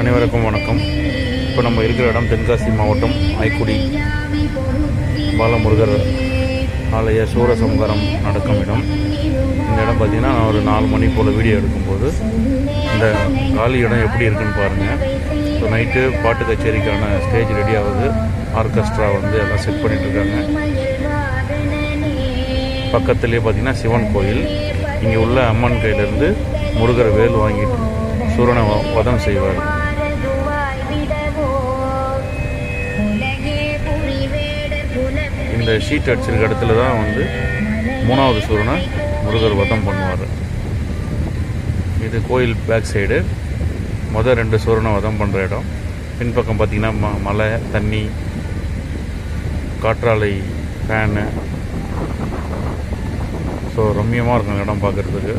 அனைவருக்கும் வணக்கம். இப்போ நம்ம இருக்கிற இடம் தென்காசி மாவட்டம் ஐக்குடி. பாலமுருகர் ஆலய சூரசம்காரம் நடக்கும் இடம். இந்த இடம் பார்த்திங்கன்னா நான் ஒரு நாலு மணி போல் வீடியோ எடுக்கும்போது இந்த காலி இடம் எப்படி இருக்குன்னு பாருங்கள் ஸோ நைட்டு பாட்டு கச்சேரிக்கான ஸ்டேஜ் ரெடி ஆகுது. ஆர்கெஸ்ட்ரா வந்து எல்லாம் செட் பண்ணிகிட்ருக்காங்க இருக்காங்க. பக்கத்துலேயே பார்த்தீங்கன்னா சிவன் கோயில். இங்கே உள்ள அம்மன் கையிலேருந்து முருகர் வேல் வாங்கிட்டு சூரனை வதம் செய்வார். இந்த ஷீட் அடிச்சிருக்க இடத்துல தான் வந்து மூணாவது சூரனை முருகர் வதம் பண்ணுவார். இது கோயில் பேக் சைடு மொதல் ரெண்டு சூரனை வதம் பண்ணுற இடம். பின்பக்கம் பார்த்திங்கன்னா ம மலை தண்ணி காற்றாலை ஃபேனு ஸோ ரம்யமாக இருக்கும் இடம் பார்க்குறதுக்கு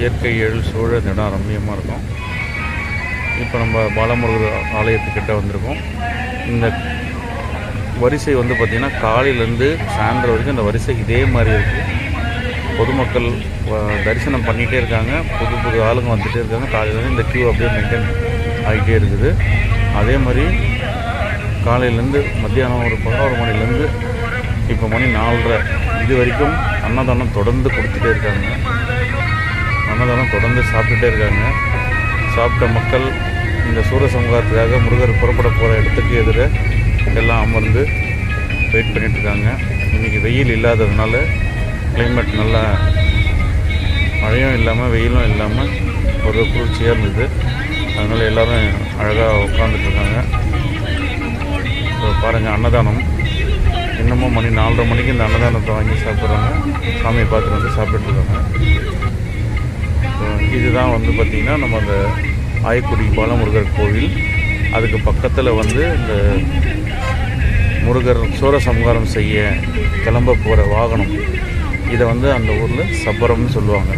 இயற்கை எழில் சூழ இந்த இடம் ரம்மியமாக இருக்கும். இப்போ நம்ம பாலமுருகர் ஆலயத்துக்கிட்ட வந்திருக்கோம். இந்த வரிசை வந்து பார்த்திங்கன்னா காலையிலேருந்து சாயந்தரம் வரைக்கும் இந்த வரிசை இதே மாதிரி இருக்குது பொதுமக்கள் தரிசனம் பண்ணிகிட்டே இருக்காங்க. புது புது ஆளுங்க வந்துகிட்டே இருக்காங்க. காலையிலேருந்து இந்த கியூ அப்படியே மெயின்டைன் ஆகிட்டே இருக்குது. அதே மாதிரி காலையிலேருந்து மத்தியானம் ஒரு பதினோரு மணிலேருந்து இப்போ மணி நாலரை இது வரைக்கும் அன்னதானம் தொடர்ந்து கொடுத்துட்டே இருக்காங்க. அன்னதானம் தொடர்ந்து சாப்பிட்டுட்டே இருக்காங்க. சாப்பிட்ட மக்கள் இந்த சூரசம்ஹாரத்துக்காக முருகர் புறப்பட போகிற இடத்துக்கு எதிர எல்லாம் அமர்ந்து வெயிட் பண்ணிகிட்ருக்காங்க இன்றைக்கி வெயில் இல்லாததுனால கிளைமேட் நல்லா மழையும் இல்லாமல் வெயிலும் இல்லாமல் ஒரு குளிர்ச்சியாக இருந்தது. அதனால் எல்லோரும் அழகாக உட்காந்துட்ருக்காங்க இப்போ ஸோ பாருங்கள் அன்னதானம். இன்னமும் மணி நாலரை மணிக்கு இந்த அன்னதானத்தை வாங்கி சாப்பிட்றாங்க. சாமியை பார்த்துட்டு வந்து சாப்பிட்டுட்ருக்காங்க இதுதான் வந்து பார்த்திங்கன்னா நம்ம அந்த ஆயக்குடி பாலமுருகர் கோவில். அதுக்கு பக்கத்தில் வந்து இந்த முருகர் சூரசம்ஹாரம் செய்ய கிளம்ப போகிற வாகனம். இதை வந்து அந்த ஊரில் சப்பரம்னு சொல்லுவாங்க.